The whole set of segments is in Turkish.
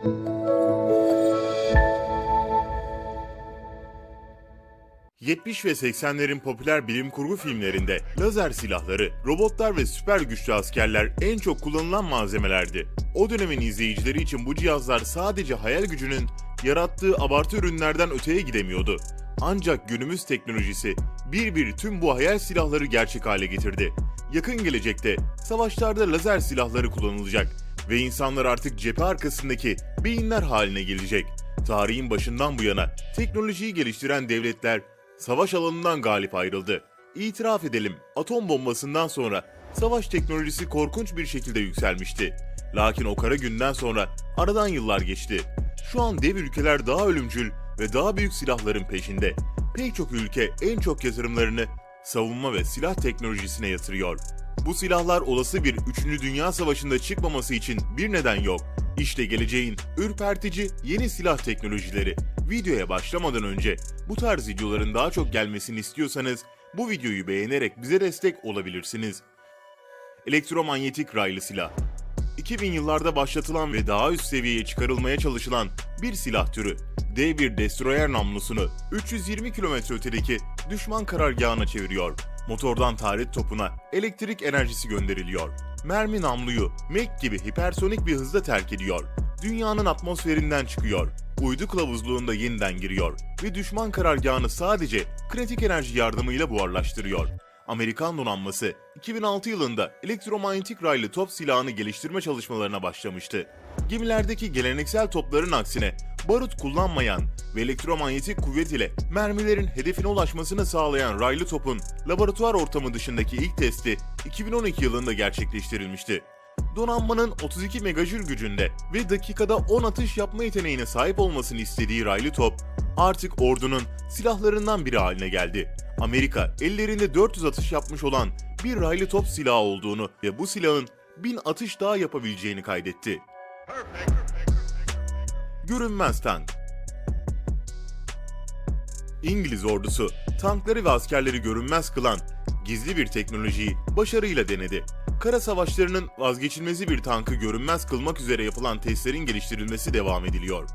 ...70 ve 80'lerin popüler bilim kurgu filmlerinde lazer silahları, robotlar ve süper güçlü askerler en çok kullanılan malzemelerdi. O dönemin izleyicileri için bu cihazlar sadece hayal gücünün yarattığı abartı ürünlerden öteye gidemiyordu. Ancak günümüz teknolojisi bir bir tüm bu hayal silahları gerçek hale getirdi. Yakın gelecekte savaşlarda lazer silahları kullanılacak ve insanlar artık cephe arkasındaki beyinler haline gelecek. Tarihin başından bu yana teknolojiyi geliştiren devletler savaş alanından galip ayrıldı. İtiraf edelim, atom bombasından sonra savaş teknolojisi korkunç bir şekilde yükselmişti. Lakin o kara günden sonra aradan yıllar geçti. Şu an dev ülkeler daha ölümcül ve daha büyük silahların peşinde. Pek çok ülke en çok yatırımlarını savunma ve silah teknolojisine yatırıyor. Bu silahlar olası bir 3. Dünya Savaşı'nda çıkmaması için bir neden yok. İşte geleceğin ürpertici yeni silah teknolojileri. Videoya başlamadan önce bu tarz videoların daha çok gelmesini istiyorsanız bu videoyu beğenerek bize destek olabilirsiniz. Elektromanyetik raylı silah 2000 yıllarda başlatılan ve daha üst seviyeye çıkarılmaya çalışılan bir silah türü. Dev bir destroyer namlusunu 320 kilometre ötedeki düşman karargahına çeviriyor. Motordan taret topuna elektrik enerjisi gönderiliyor. Mermi namluyu Mac gibi hipersonik bir hızda terk ediyor. Dünyanın atmosferinden çıkıyor. Uydu kılavuzluğunda yeniden giriyor ve düşman karargahını sadece kritik enerji yardımıyla buharlaştırıyor. Amerikan donanması 2006 yılında elektromanyetik raylı top silahını geliştirme çalışmalarına başlamıştı. Gemilerdeki geleneksel topların aksine barut kullanmayan ve elektromanyetik kuvvet ile mermilerin hedefine ulaşmasını sağlayan raylı topun laboratuvar ortamı dışındaki ilk testi 2012 yılında gerçekleştirilmişti. Donanmanın 32 megajül gücünde ve dakikada 10 atış yapma yeteneğine sahip olmasını istediği raylı top artık ordunun silahlarından biri haline geldi. Amerika ellerinde 400 atış yapmış olan bir raylı top silahı olduğunu ve bu silahın 1000 atış daha yapabileceğini kaydetti. Görünmez tank İngiliz ordusu tankları ve askerleri görünmez kılan gizli bir teknolojiyi başarıyla denedi. Kara savaşlarının vazgeçilmezi bir tankı görünmez kılmak üzere yapılan testlerin geliştirilmesi devam ediliyor.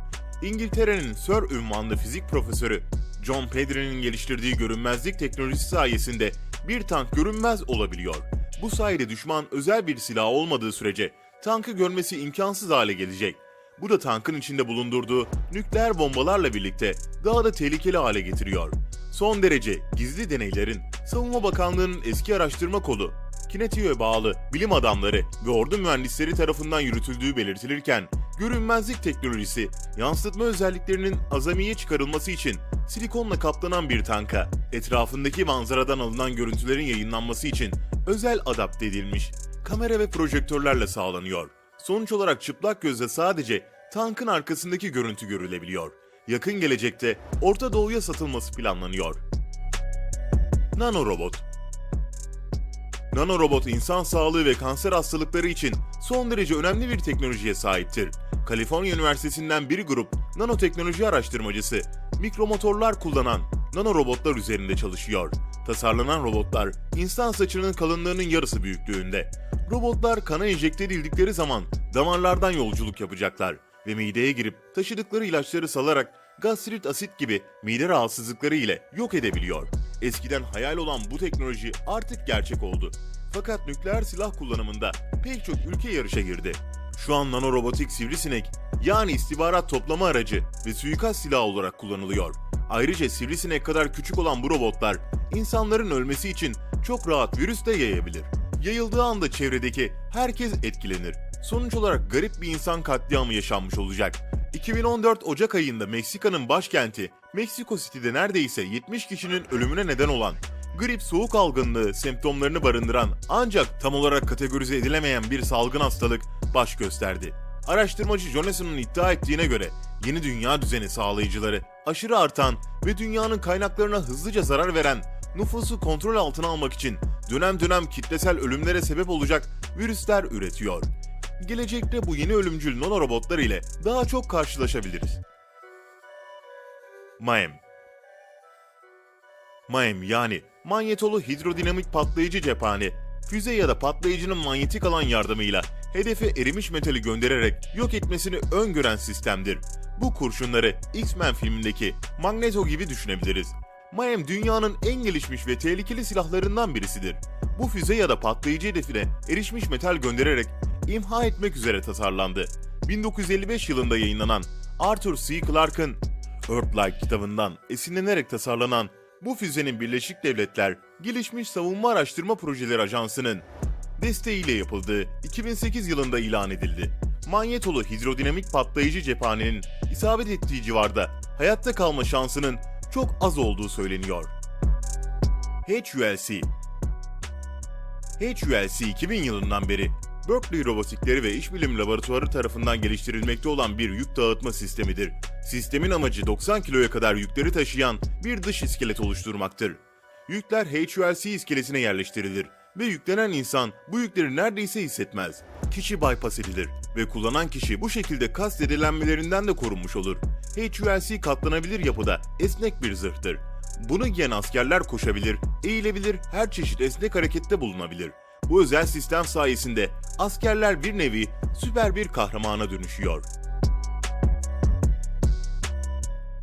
İngiltere'nin Sir ünvanlı fizik profesörü John Pedri'nin geliştirdiği görünmezlik teknolojisi sayesinde bir tank görünmez olabiliyor. Bu sayede düşman özel bir silah olmadığı sürece tankı görmesi imkansız hale gelecek. Bu da tankın içinde bulundurduğu nükleer bombalarla birlikte daha da tehlikeli hale getiriyor. Son derece gizli deneylerin Savunma Bakanlığı'nın eski araştırma kolu Kinetiğe bağlı bilim adamları ve ordu mühendisleri tarafından yürütüldüğü belirtilirken, görünmezlik teknolojisi, yansıtma özelliklerinin azamiye çıkarılması için silikonla kaplanan bir tanka, etrafındaki manzaradan alınan görüntülerin yayınlanması için özel adapte edilmiş, kamera ve projektörlerle sağlanıyor. Sonuç olarak çıplak gözle sadece tankın arkasındaki görüntü görülebiliyor. Yakın gelecekte Orta Doğu'ya satılması planlanıyor. Nanorobot Nanorobot insan sağlığı ve kanser hastalıkları için son derece önemli bir teknolojiye sahiptir. Kaliforniya Üniversitesi'nden bir grup nanoteknoloji araştırmacısı mikromotorlar kullanan nanorobotlar üzerinde çalışıyor. Tasarlanan robotlar insan saçının kalınlığının yarısı büyüklüğünde. Robotlar kana enjekte edildikleri zaman damarlardan yolculuk yapacaklar ve mideye girip taşıdıkları ilaçları salarak gastrit asit gibi mide rahatsızlıkları ile yok edebiliyor. Eskiden hayal olan bu teknoloji artık gerçek oldu. Fakat nükleer silah kullanımında pek çok ülke yarışa girdi. Şu an nanorobotik sivrisinek yani istihbarat toplama aracı ve suikast silahı olarak kullanılıyor. Ayrıca sivrisinek kadar küçük olan bu robotlar insanların ölmesi için çok rahat virüs de yayabilir. Yayıldığı anda çevredeki herkes etkilenir. Sonuç olarak garip bir insan katliamı yaşanmış olacak. 2014 Ocak ayında Meksika'nın başkenti Meksiko City'de neredeyse 70 kişinin ölümüne neden olan grip soğuk algınlığı semptomlarını barındıran ancak tam olarak kategorize edilemeyen bir salgın hastalık baş gösterdi. Araştırmacı Jonason'un iddia ettiğine göre yeni dünya düzeni sağlayıcıları aşırı artan ve dünyanın kaynaklarına hızlıca zarar veren nüfusu kontrol altına almak için dönem dönem kitlesel ölümlere sebep olacak virüsler üretiyor. Gelecekte bu yeni ölümcül nanorobotlar ile daha çok karşılaşabiliriz. MAEM MAEM yani manyetolu hidrodinamik patlayıcı cephane, füze ya da patlayıcının manyetik alan yardımıyla hedefe erimiş metali göndererek yok etmesini öngören sistemdir. Bu kurşunları X-Men filmindeki Magneto gibi düşünebiliriz. Mayhem dünyanın en gelişmiş ve tehlikeli silahlarından birisidir. Bu füze ya da patlayıcı hedefine erişmiş metal göndererek imha etmek üzere tasarlandı. 1955 yılında yayınlanan Arthur C. Clarke'ın Earthlight kitabından esinlenerek tasarlanan bu füzenin Birleşik Devletler Gelişmiş Savunma Araştırma Projeleri Ajansı'nın desteğiyle yapıldığı 2008 yılında ilan edildi. Manyetolu hidrodinamik patlayıcı cephanenin isabet ettiği civarda hayatta kalma şansının çok az olduğu söyleniyor. HULC HULC 2000 yılından beri Berkeley Robotikleri ve İşbilim Laboratuvarı tarafından geliştirilmekte olan bir yük dağıtma sistemidir. Sistemin amacı 90 kiloya kadar yükleri taşıyan bir dış iskelet oluşturmaktır. Yükler HULC iskelesine yerleştirilir ve yüklenen insan bu yükleri neredeyse hissetmez. Kişi bypass edilir ve kullanan kişi bu şekilde kastedilenmelerinden de korunmuş olur. HULC katlanabilir yapıda esnek bir zırhtır. Bunu giyen askerler koşabilir, eğilebilir, her çeşit esnek harekette bulunabilir. Bu özel sistem sayesinde askerler bir nevi süper bir kahramana dönüşüyor.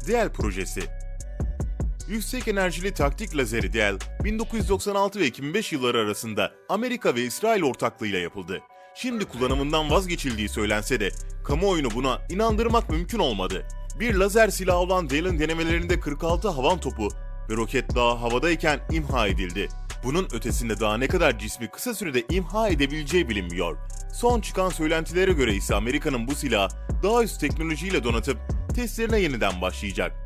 DEL projesi Yüksek enerjili taktik lazeri DEL, 1996 ve 2005 yılları arasında Amerika ve İsrail ortaklığıyla yapıldı. Şimdi kullanımından vazgeçildiği söylense de kamuoyunu buna inandırmak mümkün olmadı. Bir lazer silahı olan DEL'in denemelerinde 46 havan topu ve roket daha havadayken imha edildi. Bunun ötesinde daha ne kadar cismi kısa sürede imha edebileceği bilinmiyor. Son çıkan söylentilere göre ise Amerika'nın bu silahı daha üst teknolojiyle donatıp testlerine yeniden başlayacak.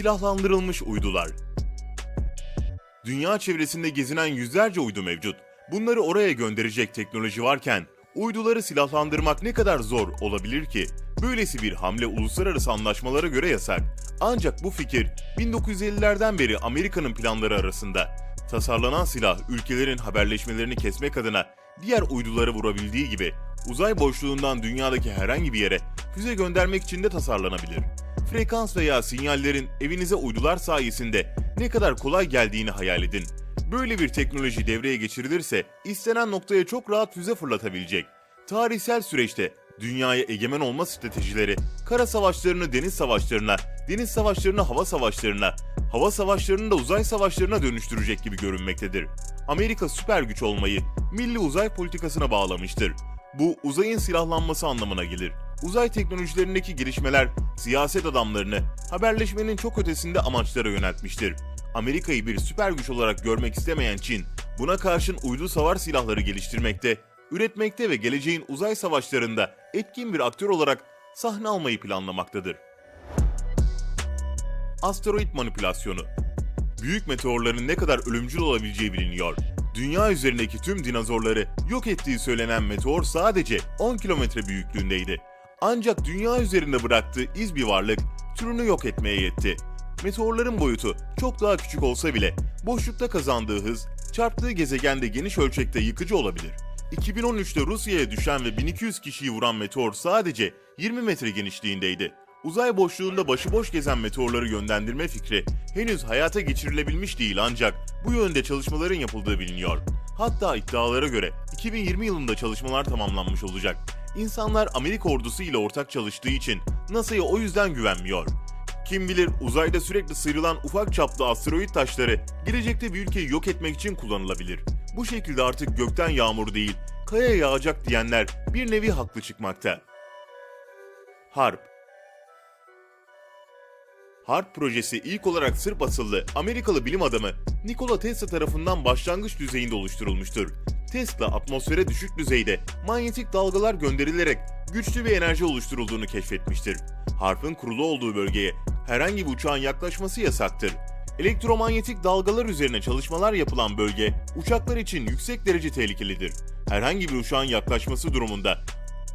Silahlandırılmış uydular Dünya çevresinde gezinen yüzlerce uydu mevcut. Bunları oraya gönderecek teknoloji varken uyduları silahlandırmak ne kadar zor olabilir ki? Böylesi bir hamle uluslararası anlaşmalara göre yasak. Ancak bu fikir 1950'lerden beri Amerika'nın planları arasında. Tasarlanan silah ülkelerin haberleşmelerini kesmek adına diğer uyduları vurabildiği gibi uzay boşluğundan dünyadaki herhangi bir yere füze göndermek için de tasarlanabilir. Frekans veya sinyallerin evinize uydular sayesinde ne kadar kolay geldiğini hayal edin. Böyle bir teknoloji devreye geçirilirse istenen noktaya çok rahat füze fırlatabilecek. Tarihsel süreçte dünyaya egemen olma stratejileri kara savaşlarını deniz savaşlarına, deniz savaşlarını hava savaşlarına, hava savaşlarını da uzay savaşlarına dönüştürecek gibi görünmektedir. Amerika süper güç olmayı milli uzay politikasına bağlamıştır. Bu uzayın silahlanması anlamına gelir. Uzay teknolojilerindeki gelişmeler siyaset adamlarını haberleşmenin çok ötesinde amaçlara yöneltmiştir. Amerika'yı bir süper güç olarak görmek istemeyen Çin, buna karşın uydu savar silahları geliştirmekte, üretmekte ve geleceğin uzay savaşlarında etkin bir aktör olarak sahne almayı planlamaktadır. Asteroid manipülasyonu Büyük meteorların ne kadar ölümcül olabileceği biliniyor. Dünya üzerindeki tüm dinozorları yok ettiği söylenen meteor sadece 10 kilometre büyüklüğündeydi. Ancak dünya üzerinde bıraktığı iz bir varlık türünü yok etmeye yetti. Meteorların boyutu çok daha küçük olsa bile boşlukta kazandığı hız çarptığı gezegende geniş ölçekte yıkıcı olabilir. 2013'te Rusya'ya düşen ve 1200 kişiyi vuran meteor sadece 20 metre genişliğindeydi. Uzay boşluğunda başıboş gezen meteorları yönlendirme fikri henüz hayata geçirilebilmiş değil ancak bu yönde çalışmaların yapıldığı biliniyor. Hatta iddialara göre 2020 yılında çalışmalar tamamlanmış olacak. İnsanlar Amerika ordusu ile ortak çalıştığı için NASA'ya o yüzden güvenmiyor. Kim bilir uzayda sürekli sıyrılan ufak çaplı asteroid taşları gelecekte bir ülkeyi yok etmek için kullanılabilir. Bu şekilde artık gökten yağmur değil, kaya yağacak diyenler bir nevi haklı çıkmakta. Harp HARP projesi ilk olarak Sırp asıllı Amerikalı bilim adamı Nikola Tesla tarafından başlangıç düzeyinde oluşturulmuştur. Tesla atmosfere düşük düzeyde manyetik dalgalar gönderilerek güçlü bir enerji oluşturulduğunu keşfetmiştir. HARP'ın kurulu olduğu bölgeye herhangi bir uçağın yaklaşması yasaktır. Elektromanyetik dalgalar üzerine çalışmalar yapılan bölge uçaklar için yüksek derece tehlikelidir. Herhangi bir uçağın yaklaşması durumunda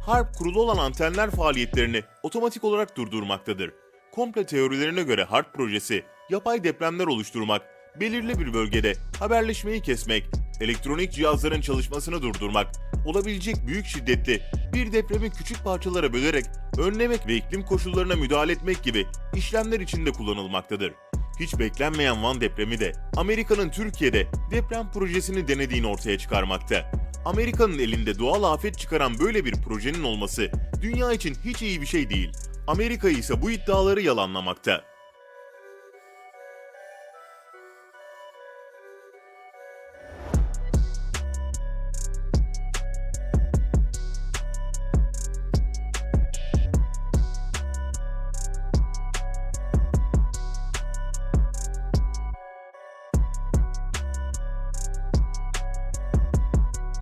HARP kurulu olan antenler faaliyetlerini otomatik olarak durdurmaktadır. Komple teorilerine göre HARP projesi, yapay depremler oluşturmak, belirli bir bölgede haberleşmeyi kesmek, elektronik cihazların çalışmasını durdurmak, olabilecek büyük şiddetli bir depremi küçük parçalara bölerek önlemek ve iklim koşullarına müdahale etmek gibi işlemler içinde kullanılmaktadır. Hiç beklenmeyen Van depremi de Amerika'nın Türkiye'de deprem projesini denediğini ortaya çıkarmakta. Amerika'nın elinde doğal afet çıkaran böyle bir projenin olması dünya için hiç iyi bir şey değil. Amerika ise bu iddiaları yalanlamakta.